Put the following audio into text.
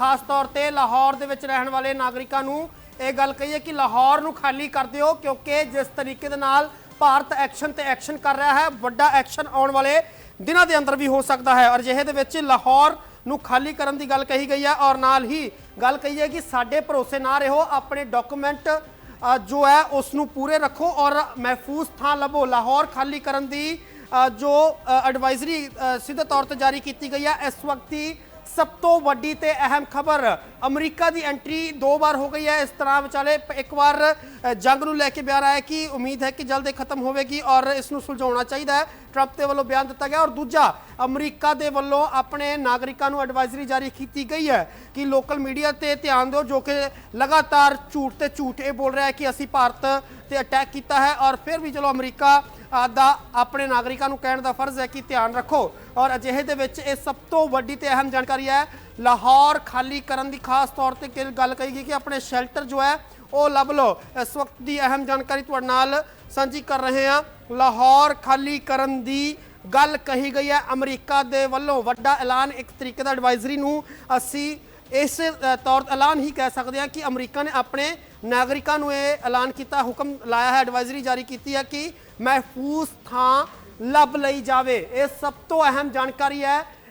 ਖਾਸ ਤੌਰ ਤੇ ਲਾਹੌਰ ਦੇ ਵਿੱਚ ਰਹਿਣ ਵਾਲੇ ਨਾਗਰਿਕਾਂ ਨੂੰ ਇਹ ਗੱਲ ਕਹੀਏ ਕਿ ਲਾਹੌਰ ਨੂੰ ਖਾਲੀ ਕਰ ਦਿਓ ਕਿਉਂਕਿ ਜਿਸ ਤਰੀਕੇ ਦੇ ਨਾਲ ਭਾਰਤ ਐਕਸ਼ਨ ਤੇ ਐਕਸ਼ਨ ਕਰ ਰਿਹਾ ਹੈ, ਵੱਡਾ ਐਕਸ਼ਨ ਆਉਣ ਵਾਲੇ ਦਿਨਾਂ ਦੇ ਅੰਦਰ ਵੀ ਹੋ ਸਕਦਾ ਹੈ। ਔਰ ਜਿਹੇ ਦੇ ਵਿੱਚ ਲਾਹੌਰ ਨੂੰ ਖਾਲੀ ਕਰਨ ਦੀ ਗੱਲ ਕਹੀ ਗਈ ਹੈ ਔਰ ਨਾਲ ਹੀ ਗੱਲ ਕਹੀ ਹੈ ਕਿ ਸਾਡੇ ਭਰੋਸੇ ਨਾ ਰਹੋ, ਆਪਣੇ ਡਾਕੂਮੈਂਟ ਜੋ ਹੈ ਉਸ ਨੂੰ ਪੂਰੇ ਰੱਖੋ ਔਰ ਮਹਿਫੂਜ਼ ਥਾਂ ਲੱਭੋ। ਲਾਹੌਰ ਖਾਲੀ ਕਰਨ ਦੀ ਜੋ ਐਡਵਾਈਜ਼ਰੀ ਸਿੱਧੇ ਤੌਰ ਤੇ ਜਾਰੀ ਕੀਤੀ ਗਈ ਹੈ, ਇਸ ਵਕਤ ਹੀ ਸਭ ਤੋਂ ਵੱਡੀ ਤੇ ਅਹਿਮ ਖਬਰ, ਅਮਰੀਕਾ ਦੀ ਐਂਟਰੀ ਦੋ ਵਾਰ ਹੋ ਗਈ ਹੈ ਇਸ ਤਰ੍ਹਾਂ ਵਿਚਾਲੇ। ਇੱਕ ਵਾਰ ਜੰਗ ਨੂੰ ਲੈ ਕੇ ਬਿਆਨ ਆਇਆ ਕਿ ਉਮੀਦ ਹੈ ਕਿ ਜਲਦ ਇਹ ਖਤਮ ਹੋਵੇਗੀ ਔਰ ਇਸ ਨੂੰ ਸੁਲਝਾਉਣਾ ਚਾਹੀਦਾ ਹੈ। ਟਰੰਪ ਦੇ ਵੱਲੋਂ ਬਿਆਨ ਦਿੱਤਾ ਗਿਆ ਔਰ ਦੂਜਾ, ਅਮਰੀਕਾ ਦੇ ਵੱਲੋਂ ਆਪਣੇ ਨਾਗਰਿਕਾਂ ਨੂੰ ਐਡਵਾਈਜ਼ਰੀ ਜਾਰੀ ਕੀਤੀ ਗਈ ਹੈ ਕਿ ਲੋਕਲ ਮੀਡੀਆ ਤੇ ਧਿਆਨ ਦਿਓ ਜੋ ਕਿ ਲਗਾਤਾਰ ਝੂਠ ਤੇ ਝੂਠ ਇਹ ਬੋਲ ਰਿਹਾ ਹੈ ਕਿ ਅਸੀਂ ਭਾਰਤ ਤੇ ਅਟੈਕ ਕੀਤਾ ਹੈ ਔਰ ਫਿਰ ਵੀ ਚਲੋ ਅਮਰੀਕਾ ਦਾ ਆਪਣੇ ਨਾਗਰਿਕਾਂ ਨੂੰ ਕਹਿਣ ਦਾ ਫਰਜ਼ ਹੈ ਕਿ ਧਿਆਨ ਰੱਖੋ ਔਰ ਅਜਿਹੇ ਦੇ ਵਿੱਚ ਇਹ ਸਭ ਤੋਂ ਵੱਡੀ ਤੇ ਅਹਿਮ ਜਾਣਕਾਰੀ ਹੈ, ਲਾਹੌਰ ਖਾਲੀ ਕਰਨ ਦੀ ਖਾਸ ਤੌਰ ਤੇ ਗੱਲ ਕਹੀ ਗਈ ਕਿ ਆਪਣੇ ਸ਼ੈਲਟਰ ਜੋ ਹੈ ਉਹ ਲੱਭ ਲਓ। ਇਸ ਵਕਤ ਦੀ ਅਹਿਮ ਜਾਣਕਾਰੀ ਤੁਹਾਡੇ ਨਾਲ ਸਾਂਝੀ ਕਰ ਰਹੇ ਹਾਂ। ਲਾਹੌਰ ਖਾਲੀ ਕਰਨ ਦੀ ਗੱਲ ਕਹੀ ਗਈ ਹੈ। ਅਮਰੀਕਾ ਦੇ ਵੱਲੋਂ ਵੱਡਾ ਐਲਾਨ ਇੱਕ ਤਰੀਕੇ ਦਾ ਐਡਵਾਈਜ਼ਰੀ ਨੂੰ ਅਸੀਂ ਇਸ ਤੌਰ ਤੇ ਐਲਾਨ ਹੀ ਕਹਿ ਸਕਦੇ ਹਾਂ ਕਿ ਅਮਰੀਕਾ ਨੇ ਆਪਣੇ ਨਾਗਰਿਕਾਂ ਨੂੰ ਇਹ ਐਲਾਨ ਕੀਤਾ, ਹੁਕਮ ਲਾਇਆ ਹੈ ਐਡਵਾਈਜ਼ਰੀ ਜਾਰੀ ਕੀਤੀ ਹੈ ਕਿ ਮਹਿਫੂਜ਼ ਥਾਂ ਲੱਭ ਲਈ ਜਾਵੇ। ਇਹ ਸਭ ਤੋਂ ਅਹਿਮ ਜਾਣਕਾਰੀ ਹੈ।